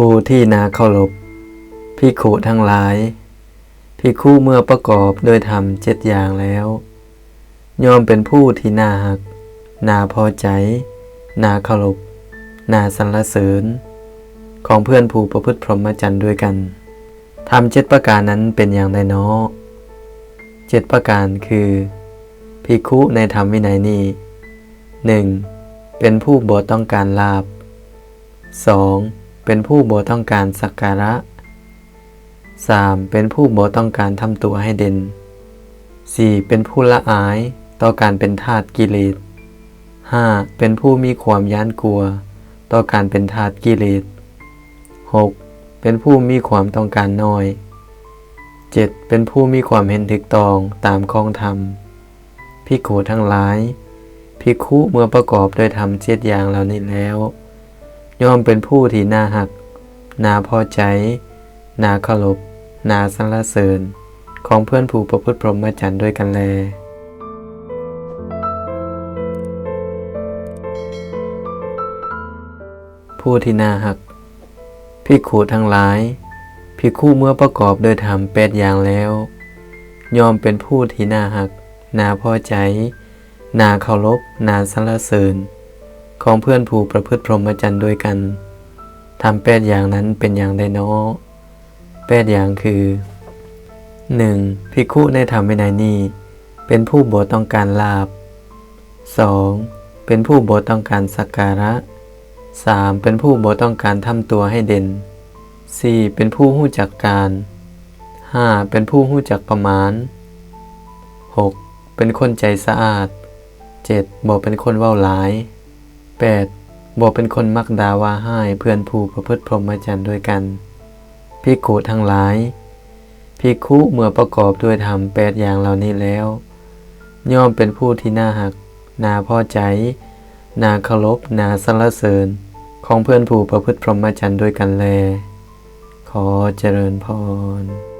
ผู้ที่นาเคารพพิขุทั้งหลายพิกขุเมื่อประกอบโดยธรรมเจ็ดอย่างแล้ว ยอมเป็นผู้ที่นาหัก นาพอใจ นาเคารพนาสรรเสริญ ของเพื่อนผู้ประพฤติพรหมจรรย์ด้วยกันทำเจ็ดประการนั้นเป็นอย่างไรเนาะเจ็ดประการคือพิกขุในธรรมวินัยนี้หนึ่งเป็นผู้บ่ต้องการลาบ 2. เป็นผู้บ่ต้องการสักการะ 3. เป็นผู้บ่ต้องการทำตัวให้เด่น 4. เป็นผู้ละอายต่อการเป็นทาสกิเลส 5. เป็นผู้มีความย้านกลัว ต่อการเป็นทาสกิเลส 6. เป็นผู้มีความต้องการน้อย 7. เป็นผู้มีความเห็นถึกตองตามข้องธรรมพิกขุทั้งหลายพิกขุเมื่อประกอบด้วยธรรมเจ็ดอย่างเหล่านี้แล้ว ย่อมเป็นผู้ที่น่าหัก น่าพอใจ น่าเคารพน่าสรรเสริญ ของเพื่อนผู้ประพฤติพรหมจรรย์ด้วยกันแล ผู้ที่น่าหักพิกขุทั้งหลายพิกขุเมื่อประกอบโดยธรรมแปดอย่างแล้ว ยอมเป็นผู้ที่น่าหัก น่าพอใจ น่าเคารพน่าสรรเสริญ ของเพื่อนผู้ประพฤติพรหมจรรย์ด้วยกันทำแปดอย่างนั้นเป็นอย่างใดเนาะแปดอย่างคือ 1. ภิกขุในธรรมวินัยนี้เป็นผู้บ่ต้องการลาบ 2. เป็นผู้บ่ต้องการสักการะ 3. เป็นผู้บ่ต้องการทำตัวให้เด่น 4. เป็นผู้หู้จักการ 5. เป็นผู้หู้จักประมาณ 6. เป็นคนใจสะอาด 7. บ่เป็นคนเว้าหลาย 8. บ่เป็นคนมักดาว่าให้เพื่อนผู้ประพฤติพรหมจรรย์ด้วยกันภิกขุทั้งหลายภิกขุเมื่อประกอบด้วยธรรมแปดอย่างเหล่านี้แล้ว ย่อมเป็นผู้ที่น่าหักน่าพอใจน่าเคารพน่าสรรเสริญ ของเพื่อนผู้ประพฤติพรหมจรรย์ด้วยกันแล ขอเจริญพร